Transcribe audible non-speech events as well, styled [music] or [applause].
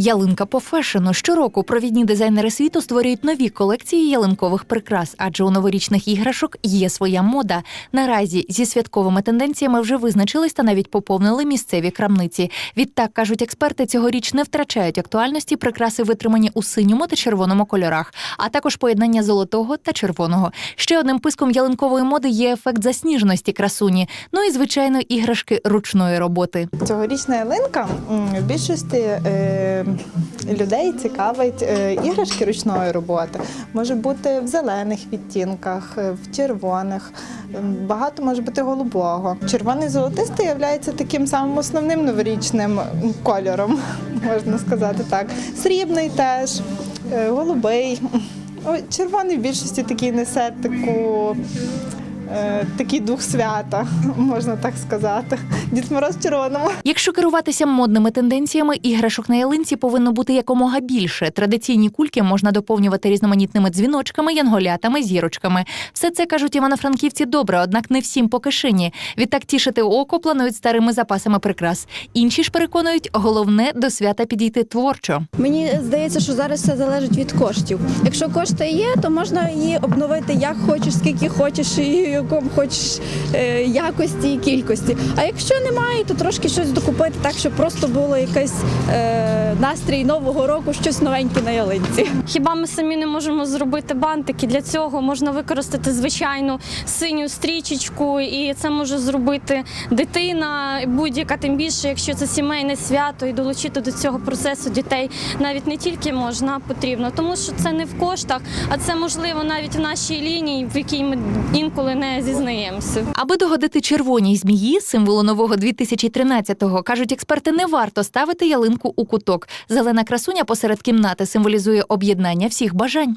Ялинка по фешену. Щороку провідні дизайнери світу створюють нові колекції ялинкових прикрас, адже у новорічних іграшок є своя мода. Наразі зі святковими тенденціями вже визначились та навіть поповнили місцеві крамниці. Відтак кажуть експерти, цьогоріч не втрачають актуальності прикраси, витримані у синьому та червоному кольорах, а також поєднання золотого та червоного. Ще одним писком ялинкової моди є ефект засніженості красуні. Ну і звичайно, іграшки ручної роботи. Цьогорічна ялинка в більшості е, людей цікавить е, іграшки ручної роботи. Може бути в зелених відтінках, е, в червоних, багато може бути голубого. Червоний золотистий є таким самим основним новорічним кольором, [laughs] можна сказати так. Срібний теж, е, голубий. Червоний в більшості такий несе таку. Е, Такий дух свята, [laughs] можна так сказати. Дід Мороз в червоному. Якщо керуватися модними тенденціями, іграшок на ялинці повинно бути якомога більше. Традиційні кульки можна доповнювати різноманітними дзвіночками, янголятами, зірочками. Все це кажуть івано-франківці добре, однак не всім по кишені. Відтак тішити око планують старими запасами прикрас. Інші ж переконують, головне до свята підійти творчо. Мені здається, що зараз все залежить від коштів. Якщо кошти є, то можна її обновити як хочеш, скільки хочеш, і в хоч е, якості і кількості. А якщо немає, то трошки щось докупити, так щоб просто було якесь е, настрій нового року, щось новеньке на ялинці. Хіба ми самі не можемо зробити бантики? Для цього можна використати звичайну синю стрічечку, і це може зробити дитина, будь-яка, тим більше, якщо це сімейне свято, і долучити до цього процесу дітей навіть не тільки можна, а потрібно, тому що це не в коштах, а це можливо навіть в нашій лінії, в якій ми інколи не зізнаємося. Аби догодити червоній змії, символу нового 2013-го, кажуть експерти, не варто ставити ялинку у куток. Зелена красуня посеред кімнати символізує об'єднання всіх бажань.